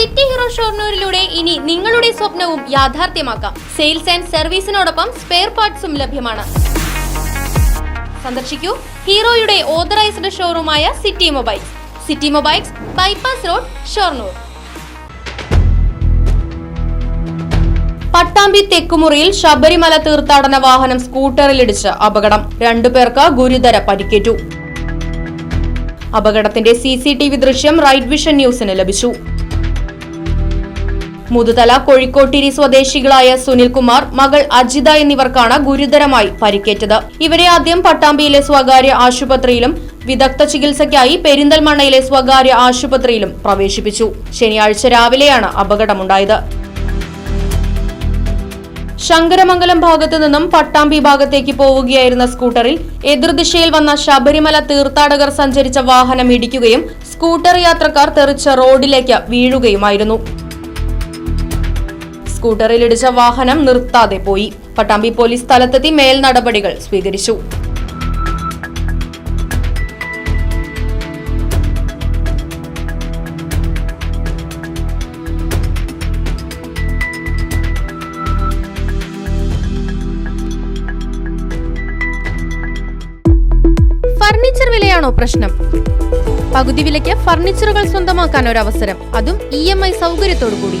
City hero ഷോർണൂരിലൂടെ ഇനി നിങ്ങളുടെ സ്വപ്നവും യാഥാർത്ഥ്യമാക്കാം. സെയിൽസ് ആൻഡ് സർവീസിനോടൊപ്പം സ്പെയർ പാർട്സും ലഭ്യമാണ്. സന്ദർശിക്കൂ ഹീറോയുടെ authorised ഷോറൂമായ City Mobiles. City Mobiles bypass road Shoranur. Pattambi തെക്കുമുറിയിൽ Sabarimala തീർത്ഥാടന വാഹനം സ്കൂട്ടറിലിടിച്ച് അപകടം. രണ്ടുപേർക്ക് ഗുരുതര പരിക്കേറ്റു. അപകടത്തിന്റെ സി സി ടി വി ദൃശ്യം റൈറ്റ് വിഷൻ ന്യൂസിന് ലഭിച്ചു. മുതുതല കോഴിക്കോട്ടിരി സ്വദേശികളായ സുനിൽകുമാർ മകൾ അജിത എന്നിവർക്കാണ് ഗുരുതരമായി പരിക്കേറ്റത്. ഇവരെ ആദ്യം പട്ടാമ്പിയിലെ സ്വകാര്യ ആശുപത്രിയിലും വിദഗ്ധ ചികിത്സയ്ക്കായി പെരിന്തൽമണ്ണയിലെ സ്വകാര്യ ആശുപത്രിയിലും പ്രവേശിപ്പിച്ചു. ശനിയാഴ്ച രാവിലെയാണ് അപകടമുണ്ടായത്. ശങ്കരമംഗലം ഭാഗത്തു നിന്നും പട്ടാമ്പി ഭാഗത്തേക്ക് പോവുകയായിരുന്ന സ്കൂട്ടറിൽ എതിർദിശയിൽ വന്ന ശബരിമല തീർത്ഥാടകർ സഞ്ചരിച്ച വാഹനം ഇടിക്കുകയും സ്കൂട്ടർ യാത്രക്കാർ തെറിച്ച റോഡിലേക്ക് വീഴുകയുമായിരുന്നു. സ്കൂട്ടറിൽ ഇടിച്ച വാഹനം നിർത്താതെ പോയി. പട്ടാമ്പി പോലീസ് സ്ഥലത്തെത്തി മേൽ നടപടികൾ സ്വീകരിച്ചു. ഫർണിച്ചർ വിലയാണോ പ്രശ്നം? പകുതി വിലയ്ക്ക് ഫർണിച്ചറുകൾ സ്വന്തമാക്കാൻ ഒരു അവസരം. അതും ഇ എം ഐ സൗകര്യത്തോടു കൂടി